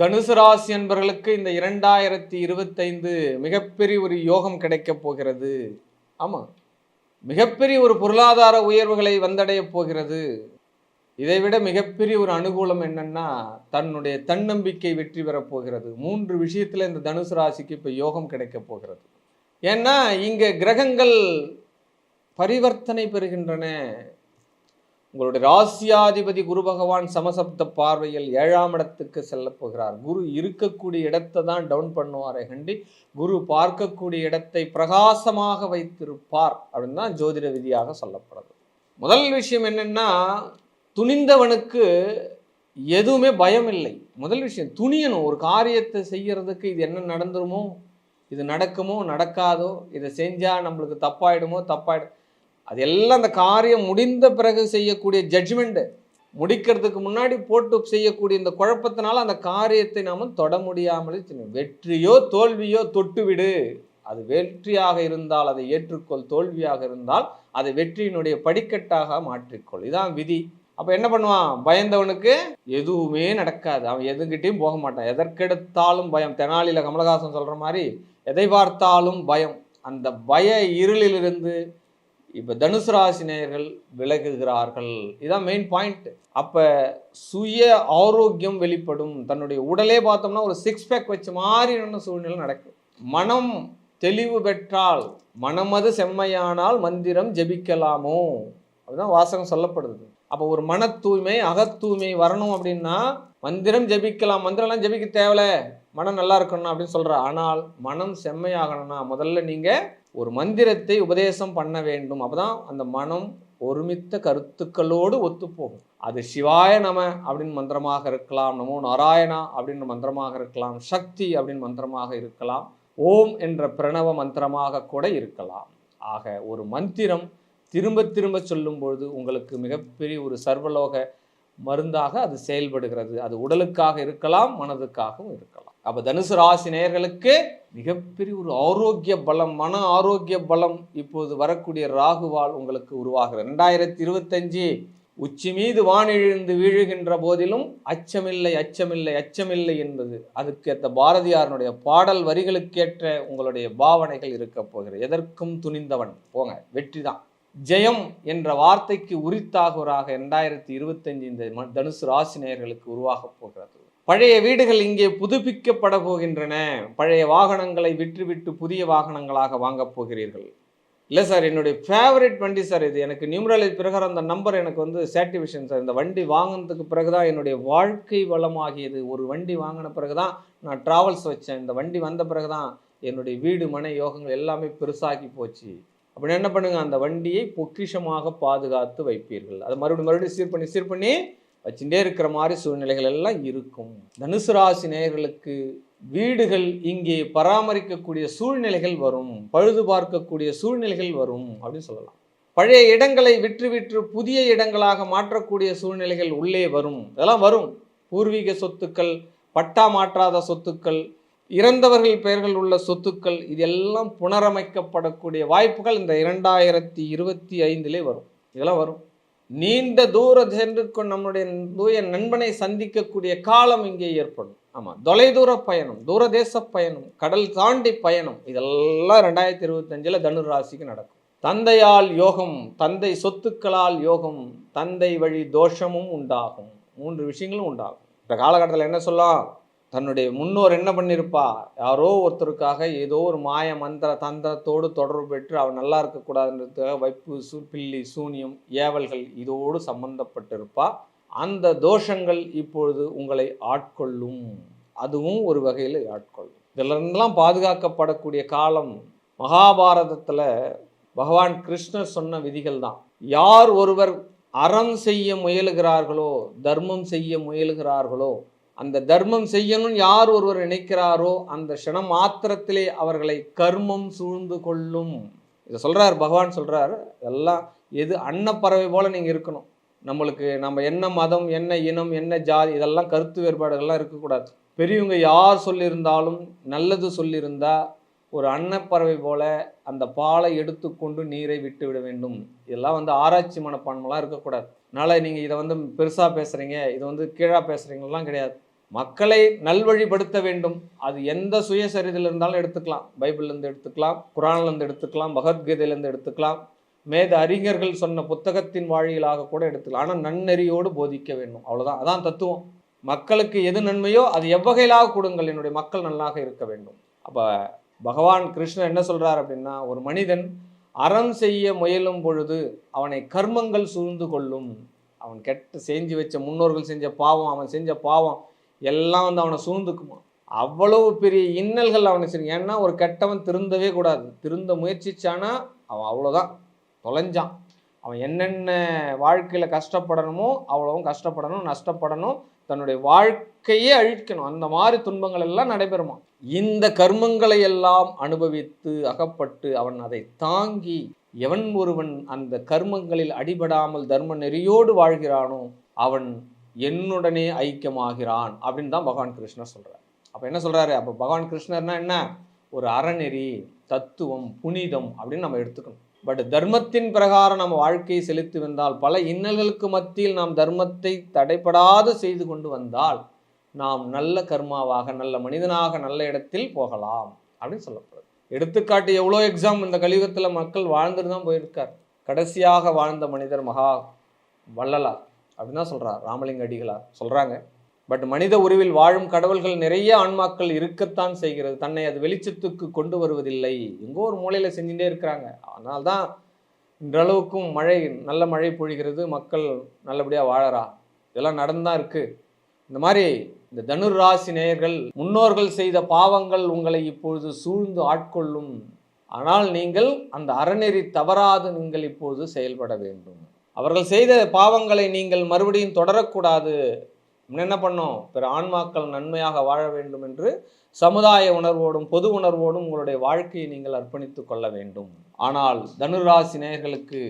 தனுசு ராசி என்பவர்களுக்கு இந்த இரண்டாயிரத்தி இருபத்தைந்து மிகப்பெரிய ஒரு யோகம் கிடைக்கப் போகிறது. ஆமாம் மிகப்பெரிய ஒரு பொருளாதார உயர்வுகளை வந்தடைய போகிறது. இதைவிட மிகப்பெரிய ஒரு அனுகூலம் என்னன்னா தன்னுடைய தன்னம்பிக்கை வெற்றி பெறப் போகிறது. மூன்று விஷயத்தில் இந்த தனுசு ராசிக்கு இப்போ யோகம் கிடைக்க போகிறது. ஏன்னா இங்கே கிரகங்கள் பரிவர்த்தனை பெறுகின்றன. உங்களுடைய ராசியாதிபதி குரு பகவான் சமசப்த பார்வையில் ஏழாம் இடத்துக்கு செல்ல போகிறார். குரு இருக்கக்கூடிய இடத்தை தான் டவுன் பண்ணுவாரே கண்டி குரு பார்க்கக்கூடிய இடத்தை பிரகாசமாக வைத்திருப்பார் அப்படின்னு தான் ஜோதிட விதியாக சொல்லப்படுது. முதல் விஷயம் என்னென்னா துணிந்தவனுக்கு எதுவுமே பயம் இல்லை. முதல் விஷயம் துணியணும். ஒரு காரியத்தை செய்கிறதுக்கு இது என்ன நடந்துருமோ இது நடக்குமோ நடக்காதோ இதை செஞ்சால் நம்மளுக்கு தப்பாயிடுமோ தப்பாயிடும் அது எல்லாம் அந்த காரியம் முடிந்த பிறகு செய்யக்கூடிய ஜட்ஜ்மெண்ட்டு முடிக்கிறதுக்கு முன்னாடி போட்டு செய்யக்கூடிய இந்த குழப்பத்தினால அந்த காரியத்தை நாம் தொட முடியாமலே செய்யணும். வெற்றியோ தோல்வியோ தொட்டுவிடு. அது வெற்றியாக இருந்தால் அதை ஏற்றுக்கொள் தோல்வியாக இருந்தால் அதை வெற்றியினுடைய படிக்கட்டாக மாற்றிக்கொள். இதான் விதி. அப்போ என்ன பண்ணுவான்? பயந்தவனுக்கு எதுவுமே நடக்காது. அவன் எதுங்கிட்டையும் போக மாட்டான். எதற்கெடுத்தாலும் பயம். தெனாலியில் கமலஹாசன் சொல்கிற மாதிரி எதை பார்த்தாலும் பயம். அந்த பய இருளிலிருந்து இப்போ தனுசு ராசி நேயர்கள் விலகுகிறார்கள். இதான் மெயின் பாயிண்ட் அப்போ சுய ஆரோக்கியம் வெளிப்படும். தன்னுடைய உடலே பார்த்தோம்னா ஒரு சிக்ஸ் பேக் வச்ச மாதிரியான சூழ்நிலை நடக்கும். மனம் தெளிவு பெற்றால் மனமது செம்மையானால் மந்திரம் ஜெபிக்கலாமோ? அதுதான் வாசகம் சொல்லப்படுது. அப்போ ஒரு மன தூய்மை அகத்தூய்மை வரணும் அப்படின்னா மந்திரம் ஜெபிக்கலாம். மந்திரம்லாம் ஜெபிக்க தேவையில்ல. மனம் நல்லா இருக்கணும் அப்படின்னு சொல்ற. ஆனால் மனம் செம்மையாகணும்னா முதல்ல நீங்கள் ஒரு மந்திரத்தை உபதேசம் பண்ண வேண்டும். அப்போதான் அந்த மனம் ஒருமித்த கருத்துக்களோடு ஒத்துப்போகும். அது சிவாய நம அப்படின்னு மந்திரமாக இருக்கலாம். நமோ நாராயணா அப்படின்னு மந்திரமாக இருக்கலாம். சக்தி அப்படின்னு மந்திரமாக இருக்கலாம். ஓம் என்ற பிரணவ மந்திரமாக கூட இருக்கலாம். ஆக ஒரு மந்திரம் திரும்ப திரும்ப சொல்லும் பொழுது உங்களுக்கு மிகப்பெரிய ஒரு சர்வலோக மருந்தாக அது செயல்படுகிறது. அது உடலுக்காக இருக்கலாம் மனதுக்காகவும் இருக்கலாம். அப்போ தனுசு ராசி நேயர்களுக்கு மிகப்பெரிய ஒரு ஆரோக்கிய பலம் மன ஆரோக்கிய பலம் இப்போது வரக்கூடிய ராகுவால் உங்களுக்கு உருவாகிறது. ரெண்டாயிரத்தி இருபத்தஞ்சு உச்சி மீது வானிழிந்து வீழுகின்ற போதிலும் அச்சமில்லை அச்சமில்லை அச்சமில்லை என்பது அதுக்கேற்ற பாரதியாரனுடைய பாடல் வரிகளுக்கேற்ற உங்களுடைய பாவனைகள் இருக்க போகிறது. எதற்கும் துணிந்தவன். போங்க வெற்றி தான் ஜெயம் என்ற வார்த்தைக்கு உரித்தாகுவராக ரெண்டாயிரத்தி இருபத்தஞ்சு இந்த தனுசு ராசி நேயர்களுக்கு உருவாகப் போகிறது. பழைய வீடுகள் இங்கே புதுப்பிக்கப்பட போகின்றன. பழைய வாகனங்களை விற்றுவிட்டு புதிய வாகனங்களாக வாங்கப் போகிறீர்கள். இல்லை சார் என்னுடைய ஃபேவரட் வண்டி சார் இது. எனக்கு நியூமரலை பிறகு அந்த நம்பர் எனக்கு வந்து சாட்டிஸ்ஃபேக்ஷன் சார். இந்த வண்டி வாங்கினதுக்கு பிறகு தான் என்னுடைய வாழ்க்கை வளமாகியது. ஒரு வண்டி வாங்கின பிறகு தான் நான் ட்ராவல்ஸ் வச்சேன். இந்த வண்டி வந்த பிறகு தான் என்னுடைய வீடு மனை யோகங்கள் எல்லாமே பெருசாகி போச்சு. அப்படின்னு என்ன பண்ணுங்கள் அந்த வண்டியை பொக்கிஷமாக பாதுகாத்து வைப்பீர்கள். அதை மறுபடியும் மறுபடியும் சீர் பண்ணி சீர் பண்ணி வச்சுட்டே இருக்கிற மாதிரி சூழ்நிலைகள் எல்லாம் இருக்கும். தனுசு ராசி நேயர்களுக்கு வீடுகள் இங்கே பராமரிக்கக்கூடிய சூழ்நிலைகள் வரும். பழுது பார்க்கக்கூடிய சூழ்நிலைகள் வரும் அப்படின்னு சொல்லலாம். பழைய இடங்களை விற்று விற்று புதிய இடங்களாக மாற்றக்கூடிய சூழ்நிலைகள் உள்ளே வரும். இதெல்லாம் வரும். பூர்வீக சொத்துக்கள் பட்டா மாற்றாத சொத்துக்கள் இறந்தவர்கள் பெயர்கள் உள்ள சொத்துக்கள் இதெல்லாம் புனரமைக்கப்படக்கூடிய வாய்ப்புகள் இந்த இரண்டாயிரத்தி இருபத்தி ஐந்திலே வரும். இதெல்லாம் வரும். நீண்ட தூர சென்று நம்முடைய தூய நண்பனை சந்திக்கக்கூடிய காலம் இங்கே ஏற்படும். ஆமாம் தொலைதூர பயணம் தூரதேச பயணம் கடல் தாண்டி பயணம் இதெல்லாம் ரெண்டாயிரத்தி இருபத்தஞ்சில் தனுர் ராசிக்கு நடக்கும். தந்தையால் யோகம் தந்தை சொத்துக்களால் யோகம் தந்தை வழி தோஷமும் உண்டாகும். மூன்று விஷயங்களும் உண்டாகும். இந்த காலகட்டத்தில் என்ன சொல்லலாம்? தன்னுடைய முன்னோர் என்ன பண்ணியிருப்பா யாரோ ஒருத்தருக்காக ஏதோ ஒரு மாய மந்திர தந்திரத்தோடு தொடர்பு பெற்று அவன் நல்லா இருக்கக்கூடாதுன்றதுக்காக வைப்பு சு பில்லி சூனியம் ஏவல்கள் இதோடு சம்பந்தப்பட்டிருப்பா. அந்த தோஷங்கள் இப்பொழுது உங்களை ஆட்கொள்ளும். அதுவும் ஒரு வகையில் ஆட்கொள்ளும். இதிலிருந்தெல்லாம் பாதுகாக்கப்படக்கூடிய காலம் மகாபாரதத்தில் பகவான் கிருஷ்ணர் சொன்ன விதிகள் தான். யார் ஒருவர் அறம் செய்ய முயலுகிறார்களோ தர்மம் செய்ய முயலுகிறார்களோ அந்த தர்மம் செய்யணும் யார் ஒருவர் நினைக்கிறாரோ அந்த க்ஷணம் மாத்திரத்திலே அவர்களை கர்மம் சூழ்ந்து கொள்ளும். இதை சொல்கிறார் பகவான் சொல்கிறார் எல்லாம் எது அன்னப்பறவை போல் நீங்கள் இருக்கணும். நம்மளுக்கு நம்ம என்ன மதம் என்ன இனம் என்ன ஜாதி இதெல்லாம் கருத்து வேறுபாடுகள்லாம் இருக்கக்கூடாது. பெரியவங்க யார் சொல்லியிருந்தாலும் நல்லது சொல்லியிருந்தா ஒரு அன்னப்பறவை போல அந்த பாலை எடுத்துக்கொண்டு நீரை விட்டு விட வேண்டும். இதெல்லாம் வந்து ஆராய்ச்சி மனப்பான்மைலாம் இருக்கக்கூடாது. அதனால் நீங்கள் இதை வந்து பெருசாக பேசுகிறீங்க இதை வந்து கீழாக பேசுகிறீங்களாம் கிடையாது. மக்களை நல்வழிப்படுத்த வேண்டும். அது எந்த சுயசரிதில் இருந்தாலும் எடுத்துக்கலாம். பைபிள்லேருந்து எடுத்துக்கலாம் குரான்லேருந்து எடுத்துக்கலாம் பகவத்கீதையிலேருந்து எடுத்துக்கலாம். மேத அறிஞர்கள் சொன்ன புத்தகத்தின் வாழியலாக கூட எடுத்துக்கலாம். ஆனால் நன்னெறியோடு போதிக்க வேண்டும். அவ்வளோதான் அதான் தத்துவம். மக்களுக்கு எது நன்மையோ அது எவ்வகையிலாக கொடுங்கள். என்னுடைய மக்கள் நல்லாக இருக்க வேண்டும். அப்போ பகவான் கிருஷ்ணர் என்ன சொல்கிறார் அப்படின்னா ஒரு மனிதன் அறம் செய்ய முயலும் பொழுது அவனை கர்மங்கள் சூழ்ந்து கொள்ளும். அவன் கெட்ட செஞ்சு வச்ச முன்னோர்கள் செஞ்ச பாவம் அவன் செஞ்ச பாவம் எல்லாம் வந்து அவனை சூழ்ந்துக்குமா? அவ்வளவு பெரிய இன்னல்கள் அவனை சரி ஏன்னா ஒரு கெட்டவன் திருந்தவே கூடாது. திருந்த முயற்சிச்சானா அவன் அவ்வளோதான் தொலைஞ்சான். அவன் என்னென்ன வாழ்க்கையில் கஷ்டப்படணுமோ அவ்வளவும் கஷ்டப்படணும் நஷ்டப்படணும். தன்னுடைய வாழ்க்கையே அழிக்கணும். அந்த மாதிரி துன்பங்கள் எல்லாம் நடைபெறுமா? இந்த கர்மங்களை எல்லாம் அனுபவித்து அகப்பட்டு அவன் அதை தாங்கி எவன் ஒருவன் அந்த கர்மங்களில் அடிபடாமல் தர்ம நெறியோடு வாழ்கிறானோ அவன் என்னுடனே ஐக்கியமாகிறான் அப்படின்னு தான் பகவான் கிருஷ்ணர் சொல்கிறார் அப்போ என்ன சொல்கிறாரு அப்போ பகவான் கிருஷ்ணர்னா என்ன? ஒரு அறநெறி தத்துவம் புனிதம் அப்படின்னு நம்ம எடுத்துக்கணும். பட் தர்மத்தின் பிரகாரம் நம்ம வாழ்க்கையை செலுத்தி வந்தால் பல இன்னல்களுக்கு மத்தியில் நாம் தர்மத்தை தடைப்படாது செய்து கொண்டு வந்தால் நாம் நல்ல கர்மாவாக நல்ல மனிதனாக நல்ல இடத்தில் போகலாம் அப்படின்னு சொல்லப்படுது. எடுத்துக்காட்டு எவ்வளோ எக்ஸாம் இந்த கலியுகத்தில் மக்கள் வாழ்ந்துட்டு தான் போயிருக்கார். கடைசியாக வாழ்ந்த மனிதர் மகா வள்ளலார். அப்படின்னு தான் சொல்கிறார் ராமலிங்க அடிகளார் சொல்கிறாங்க பட் மனித உருவில் வாழும் கடவுள்கள் நிறைய ஆன்மாக்கள் இருக்கத்தான் செய்கிறது. தன்னை அது வெளிச்சத்துக்கு கொண்டு வருவதில்லை. எங்கோ ஒரு மூலையில் செஞ்சுட்டே இருக்கிறாங்க. அதனால தான் இன்றளவுக்கும் மழை நல்ல மழை பொழிகிறது. மக்கள் நல்லபடியாக வாழறா. இதெல்லாம் நடந்தான் இருக்குது இந்த மாதிரி இந்த தனுர் ராசி நேயர்கள் முன்னோர்கள் செய்த பாவங்கள் உங்களை இப்பொழுது சூழ்ந்து ஆட்கொள்ளும். ஆனால் நீங்கள் அந்த அறநெறி தவறாது நீங்கள் இப்போது செயல்பட வேண்டும். அவர்கள் செய்த பாவங்களை நீங்கள் மறுபடியும் தொடரக்கூடாது. என்ன பண்ணோம்? பிற ஆன்மாக்கள் நன்மையாக வாழ வேண்டும் என்று சமுதாய உணர்வோடும் பொது உணர்வோடும் உங்களுடைய வாழ்க்கையை நீங்கள் அர்ப்பணித்துக் கொள்ள வேண்டும். ஆனால் தனுராசி நேயர்களுக்கு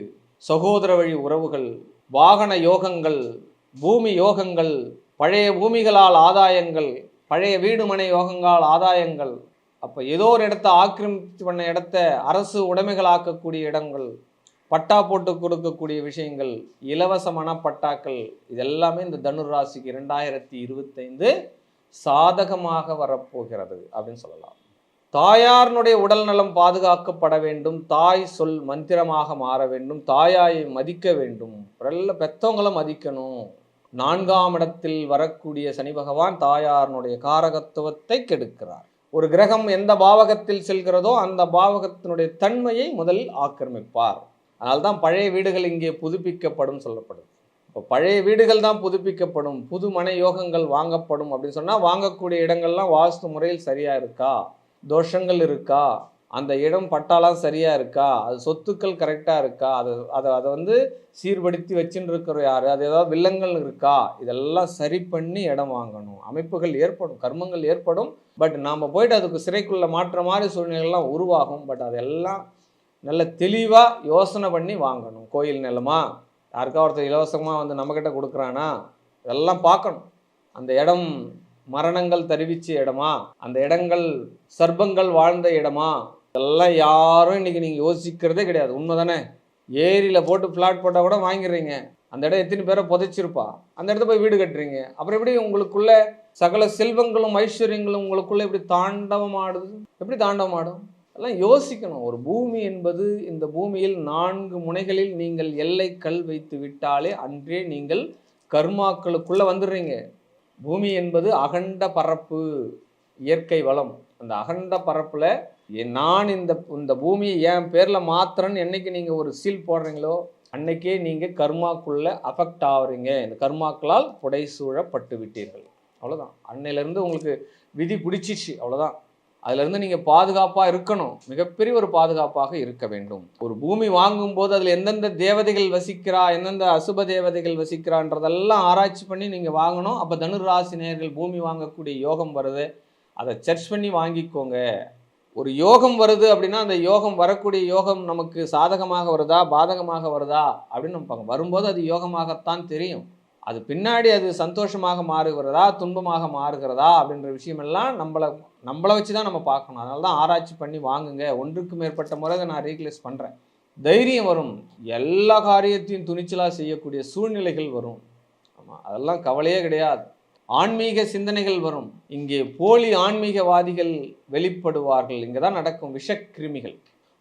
சகோதர வழி உறவுகள் வாகன யோகங்கள் பூமி யோகங்கள் பழைய பூமிகளால் ஆதாயங்கள் பழைய வீடுமனை யோகங்களால் ஆதாயங்கள் அப்போ ஏதோ ஒரு இடத்த ஆக்கிரமித்து பண்ண இடத்த அரசு உடைமைகளாக்கக்கூடிய இடங்கள் பட்டா போட்டு கொடுக்கக்கூடிய விஷயங்கள் இலவசமான பட்டாக்கள் இதெல்லாமே இந்த தனுர் ராசிக்கு இருபத்தைந்து சாதகமாக வரப்போகிறது அப்படின்னு சொல்லலாம். தாயாரினுடைய உடல் நலம் பாதுகாக்கப்பட வேண்டும் தாய் சொல் மந்திரமாக மாற வேண்டும் தாயாயை மதிக்க வேண்டும். நல்ல பெத்தவங்களை மதிக்கணும். நான்காம் இடத்தில் வரக்கூடிய சனி பகவான் தாயாரினுடைய காரகத்துவத்தை கெடுக்கிறார். ஒரு கிரகம் எந்த பாவகத்தில் செல்கிறதோ அந்த பாவகத்தினுடைய தன்மையை முதலில் ஆக்கிரமிப்பார். அதனால்தான் பழைய வீடுகள் இங்கே புதுப்பிக்கப்படும் சொல்லப்படுது. இப்போ பழைய வீடுகள் தான் புதுப்பிக்கப்படும். புது மனை யோகங்கள் வாங்கப்படும் அப்படின்னு சொன்னால் வாங்கக்கூடிய இடங்கள்லாம் வாஸ்து முறையில் சரியாக இருக்கா? தோஷங்கள் இருக்கா? அந்த இடம் பட்டாலாம் சரியாக இருக்கா? அது சொத்துக்கள் கரெக்டாக இருக்கா? அது அதை அதை வந்து சீர்படுத்தி வச்சுன்னு இருக்கிற யார்? அது ஏதாவது வில்லங்கள் இருக்கா? இதெல்லாம் சரி பண்ணி இடம் வாங்கணும். அமைப்புகள் ஏற்படும் கர்மங்கள் ஏற்படும். பட் நாம் போயிட்டு அதுக்கு சிறைக்குள்ளே மாற்ற மாதிரி சூழ்நிலைகள்லாம் உருவாகும். பட் அதெல்லாம் நல்ல தெளிவாக யோசனை பண்ணி வாங்கணும். கோயில் நிலமா? யாருக்கா ஒருத்தர் இலவசமாக வந்து நம்மக்கிட்ட கொடுக்குறானா? இதெல்லாம் பார்க்கணும். அந்த இடம் மரணங்கள் தெரிவித்த இடமா? அந்த இடங்கள் சர்ப்பங்கள் வாழ்ந்த இடமா? இதெல்லாம் யாரும் இன்னைக்கு நீங்கள் யோசிக்கிறதே கிடையாது. உண்மை தானே ஏரியில் போட்டு ஃப்ளாட் போட்டால் கூட வாங்கிடுறீங்க. அந்த இடம் எத்தனை பேரை புதைச்சிருப்பா? அந்த இடத்த போய் வீடு கட்டுறீங்க. அப்புறம் எப்படி உங்களுக்குள்ள சகல செல்வங்களும் ஐஸ்வர்யங்களும் உங்களுக்குள்ள எப்படி தாண்டவம் ஆடுது எப்படி தாண்டவம் ஆடும் எல்லாம் யோசிக்கணும். ஒரு பூமி என்பது இந்த பூமியில் நான்கு முனைகளில் நீங்கள் எல்லை கல் வைத்து விட்டாலே அன்றே நீங்கள் கர்மாக்களுக்குள்ளே வந்துடுறீங்க. பூமி என்பது அகண்ட பரப்பு இயற்கை வளம். அந்த அகண்ட பரப்பில் எ- நான் இந்த இந்த பூமியை என் பேரில் மாத்திரன்னு என்றைக்கு நீங்கள் ஒரு சீல் போடுறீங்களோ அன்னைக்கே நீங்கள் கர்மாக்குள்ளே அஃபெக்ட் ஆகுறீங்க இந்த கர்மாக்களால் புடைசூழப்பட்டு விட்டீர்கள் அவ்வளோதான் அன்னையிலேருந்து உங்களுக்கு விதி பிடிச்சிச்சு. அவ்வளோதான் அதுலேருந்து நீங்கள் பாதுகாப்பாக இருக்கணும். மிகப்பெரிய ஒரு பாதுகாப்பாக இருக்க வேண்டும். ஒரு பூமி வாங்கும் போது அதில் எந்தெந்த தேவதைகள் வசிக்கிறா எந்தெந்த அசுப தேவதைகள் வசிக்கிறான்றதெல்லாம் ஆராய்ச்சி பண்ணி நீங்கள் வாங்கணும். அப்போ தனுராசி நேர்கள் பூமி வாங்கக்கூடிய யோகம் வருது. அதை சர்ச் பண்ணி வாங்கிக்கோங்க. ஒரு யோகம் வருது அப்படின்னா அந்த யோகம் வரக்கூடிய யோகம் நமக்கு சாதகமாக வருதா பாதகமாக வருதா அப்படின்னு நம்ம வரும்போது அது யோகமாகத்தான் தெரியும். அது பின்னாடி அது சந்தோஷமாக மாறுகிறதா துன்பமாக மாறுகிறதா அப்படின்ற விஷயமெல்லாம் நம்மளை நம்மளை வச்சு தான் நம்ம பார்க்கணும். அதனால தான் ஆராய்ச்சி பண்ணி வாங்குங்க. ஒன்றுக்கு மேற்பட்ட முறை நான் ரீக்ளேஸ் பண்ணுறேன் தைரியம் வரும். எல்லா காரியத்தையும் துணிச்சலாக செய்யக்கூடிய சூழ்நிலைகள் வரும். ஆமாம் அதெல்லாம் கவலையே கிடையாது. ஆன்மீக சிந்தனைகள் வரும். இங்கே போலி ஆன்மீகவாதிகள் வெளிப்படுவார்கள். இங்கே தான் நடக்கும் விஷக்கிருமிகள்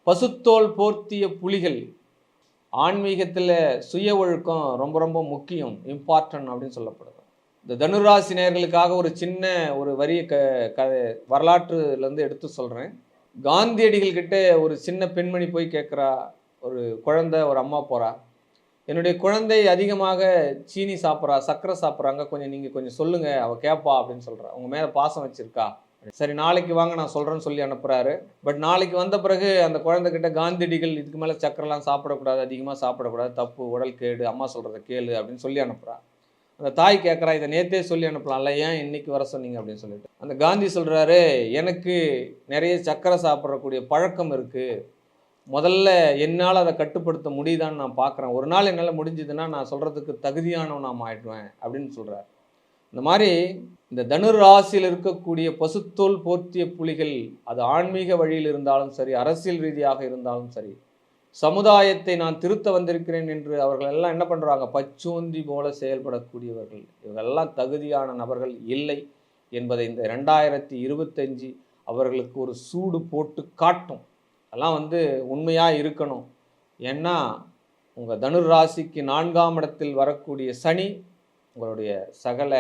பசுத்தோல் போர்த்திய புலிகள். ஆன்மீகத்தில் சுய ஒழுக்கம் ரொம்ப ரொம்ப முக்கியம். இம்பார்ட்டன்ட் அப்படின்னு சொல்லப்படுது. இந்த தனுராசி நேர்களுக்காக ஒரு சின்ன ஒரு வரிய க க வரலாற்றுலேருந்து எடுத்து சொல்கிறேன் காந்தியடிகள் கிட்ட ஒரு சின்ன பெண்மணி போய் கேட்குறா ஒரு குழந்தை ஒரு அம்மா போகிறா என்னுடைய குழந்தை அதிகமாக சீனி சாப்பிட்றா சர்க்கரை சாப்பிட்றாங்க. கொஞ்சம் நீங்கள் கொஞ்சம் சொல்லுங்கள் அவள் கேட்பா அப்படின்னு சொல்கிறா உங்கள் மேலே பாசம் வச்சுருக்கா. சரி நாளைக்கு வாங்க நான் சொல்கிறேன்னு சொல்லி அனுப்புகிறாரு பட் நாளைக்கு வந்த பிறகு அந்த குழந்தைகிட்ட காந்தியடிகள் இதுக்கு மேலே சக்கரெலாம் சாப்பிடக்கூடாது அதிகமாக சாப்பிடக்கூடாது தப்பு உடல் கேடு அம்மா சொல்கிறத கேளு அப்படின்னு சொல்லி அனுப்புகிறா அந்த தாய் கேட்குறா இதை நேத்தே சொல்லி அனுப்பலாம்ல ஏன் இன்னைக்கு வர சொன்னீங்க அப்படின்னு சொல்லிட்டு. அந்த காந்தி சொல்கிறாரு எனக்கு நிறைய சக்கரை சாப்பிட்றக்கூடிய பழக்கம் இருக்குது முதல்ல என்னால் அதை கட்டுப்படுத்த முடியுதான்னு நான் பார்க்குறேன் ஒரு நாள் என்னால் முடிஞ்சதுன்னா நான் சொல்கிறதுக்கு தகுதியானவன் நான் ஆயிடுவேன் அப்படின்னு சொல்கிறார் இந்த மாதிரி இந்த தனுர் ராசியில் இருக்கக்கூடிய பசுத்தோல் போர்த்திய புலிகள் அது ஆன்மீக வழியில் இருந்தாலும் சரி அரசியல் ரீதியாக இருந்தாலும் சரி சமுதாயத்தை நான் திருத்த வந்திருக்கிறேன் என்று அவர்கள் எல்லாம் என்ன பண்ணுறாங்க பச்சோந்தி போல செயல்படக்கூடியவர்கள். இவங்கெல்லாம் தகுதியான நபர்கள் இல்லை என்பதை இந்த ரெண்டாயிரத்தி இருபத்தஞ்சு அவர்களுக்கு ஒரு சூடு போட்டு காட்டும். அதெல்லாம் வந்து உண்மையாக இருக்கணும். ஏன்னா உங்கள் தனுர் ராசிக்கு நான்காம் இடத்தில் வரக்கூடிய சனி உங்களுடைய சகல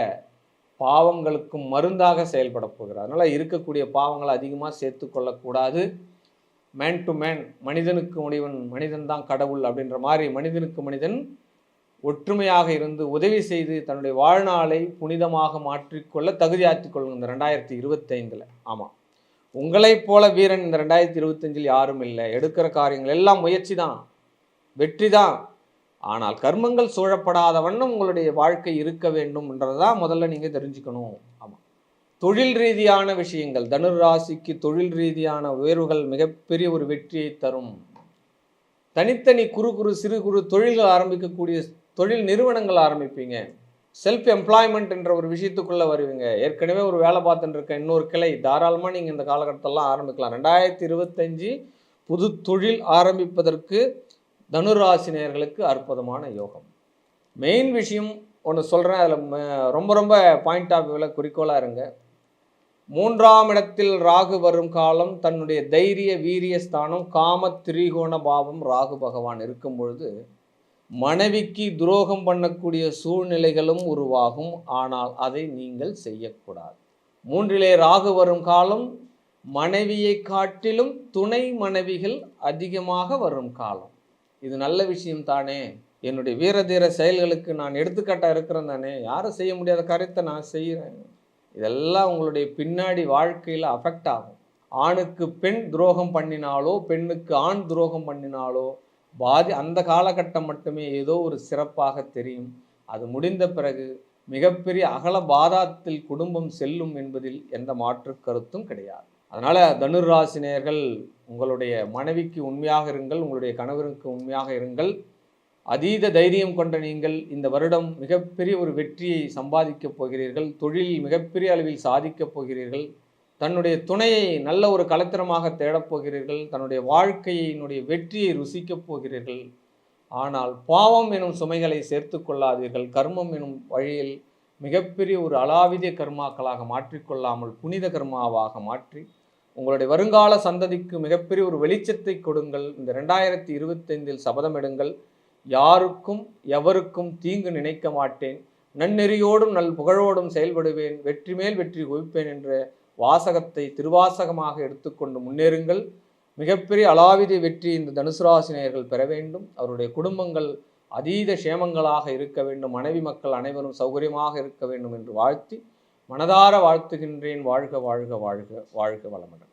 பாவங்களுக்கும் மருந்தாக செயல்பட போகிறார். அதனால் இருக்கக்கூடிய பாவங்களை அதிகமாக சேர்த்து கொள்ளக்கூடாது மேன் டு மேன் மனிதனுக்கு முடிவன் மனிதன் தான் கடவுள் அப்படின்ற மாதிரி மனிதனுக்கு மனிதன் ஒற்றுமையாக இருந்து உதவி செய்து தன்னுடைய வாழ்நாளை புனிதமாக மாற்றிக்கொள்ள தகுதியாற்றிக் கொள்ளுங்க இந்த ரெண்டாயிரத்தி இருபத்தைந்தில். ஆமாம் உங்களைப் போல வீரன் இந்த ரெண்டாயிரத்தி இருபத்தஞ்சில் யாரும் இல்லை. எடுக்கிற காரியங்கள் எல்லாம் முயற்சி தான் வெற்றி தான் ஆனால் கர்மங்கள் சூழப்படாத வண்ணம் உங்களுடைய வாழ்க்கை இருக்க வேண்டும் தான் முதல்ல நீங்கள் தெரிஞ்சுக்கணும். ஆமாம் தொழில் ரீதியான விஷயங்கள் தனுர் ராசிக்கு தொழில் ரீதியான உயர்வுகள் மிகப்பெரிய ஒரு வெற்றியை தரும். தனித்தனி குறு குறு சிறு குறு தொழில்கள் ஆரம்பிக்கக்கூடிய தொழில் நிறுவனங்கள் ஆரம்பிப்பீங்க. செல்ஃப் எம்ப்ளாய்மெண்ட் என்ற ஒரு விஷயத்துக்குள்ளே வருவீங்க. ஏற்கனவே ஒரு வேலை பார்த்துட்டு இருக்க இன்னொரு கிளை தாராளமாக நீங்கள் இந்த காலகட்டத்தெல்லாம் ஆரம்பிக்கலாம். ரெண்டாயிரத்தி இருபத்தஞ்சி புது தொழில் ஆரம்பிப்பதற்கு தனுராசினியர்களுக்கு அற்புதமான யோகம். மெயின் விஷயம் ஒன்று சொல்கிறேன் அதில் ரொம்ப ரொம்ப பாயிண்ட் ஆஃப் வியூவில் குறிக்கோளாக இருங்க. மூன்றாம் இடத்தில் ராகு வரும் காலம் தன்னுடைய தைரிய வீரிய ஸ்தானம் காம திரிகோண பாவம் ராகு பகவான் இருக்கும் பொழுது மனைவிக்கு துரோகம் பண்ணக்கூடிய சூழ்நிலைகளும் உருவாகும். ஆனால் அதை நீங்கள் செய்யக்கூடாது. மூன்றிலே ராகு வரும் காலம் மனைவியை காட்டிலும் துணை மனைவிகள் அதிகமாக வரும் காலம். இது நல்ல விஷயம் தானே. என்னுடைய வீரதீர செயல்களுக்கு நான் எடுத்துக்காட்டாக இருக்கிறேன் தானே. யாரும் செய்ய முடியாத காரியத்தை நான் செய்கிறேன் இதெல்லாம் உங்களுடைய பின்னாடி வாழ்க்கையில் அஃபெக்ட் ஆகும். ஆணுக்கு பெண் துரோகம் பண்ணினாலோ பெண்ணுக்கு ஆண் துரோகம் பண்ணினாலோ பாதி அந்த காலகட்டம் மட்டுமே ஏதோ ஒரு சிறப்பாக தெரியும். அது முடிந்த பிறகு மிகப்பெரிய அகல பாதாத்தில் குடும்பம் செல்லும் என்பதில் எந்த மாற்று கருத்தும் கிடையாது. அதனால் தனுர் ராசினியர்கள் உங்களுடைய மனைவிக்கு உண்மையாக இருங்கள் உங்களுடைய கணவருக்கு உண்மையாக இருங்கள். அதீத தைரியம் கொண்ட நீங்கள் இந்த வருடம் மிகப்பெரிய ஒரு வெற்றியை சம்பாதிக்கப் போகிறீர்கள் தொழிலில் மிகப்பெரிய அளவில் சாதிக்கப் போகிறீர்கள் தன்னுடைய துணையை நல்ல ஒரு கலத்திரமாக தேடப்போகிறீர்கள் தன்னுடைய வாழ்க்கையினுடைய வெற்றியை ருசிக்கப் போகிறீர்கள். ஆனால் பாவம் எனும் சுமைகளை சேர்த்து கொள்ளாதீர்கள். கர்மம் எனும் வழியில் மிகப்பெரிய ஒரு அலாவிதிய கர்மாக்களாக மாற்றிக்கொள்ளாமல் புனித கர்மாவாக மாற்றி உங்களுடைய வருங்கால சந்ததிக்கு மிகப்பெரிய ஒரு வெளிச்சத்தை கொடுங்கள். இந்த ரெண்டாயிரத்தி இருபத்தைந்தில் சபதமிடுங்கள் யாருக்கும் எவருக்கும் தீங்கு நினைக்க மாட்டேன். நன்னெறியோடும் நல் புகழோடும் செயல்படுவேன். வெற்றி மேல் வெற்றி குவிப்பேன் என்ற வாசகத்தை திருவாசகமாக எடுத்துக்கொண்டு முன்னேறுங்கள். மிகப்பெரிய அலாவிதி வெற்றி இந்த தனுசு ராசினியர்கள் பெற வேண்டும். அவருடைய குடும்பங்கள் அதீத சேமங்களாக இருக்க வேண்டும். மனைவி மக்கள் அனைவரும் சௌகரியமாக இருக்க வேண்டும் என்று வாழ்த்தி மனதார வாழ்த்துகின்றேன். வாழ்க வாழ்க வாழ்க வாழ்க வளமுடன்.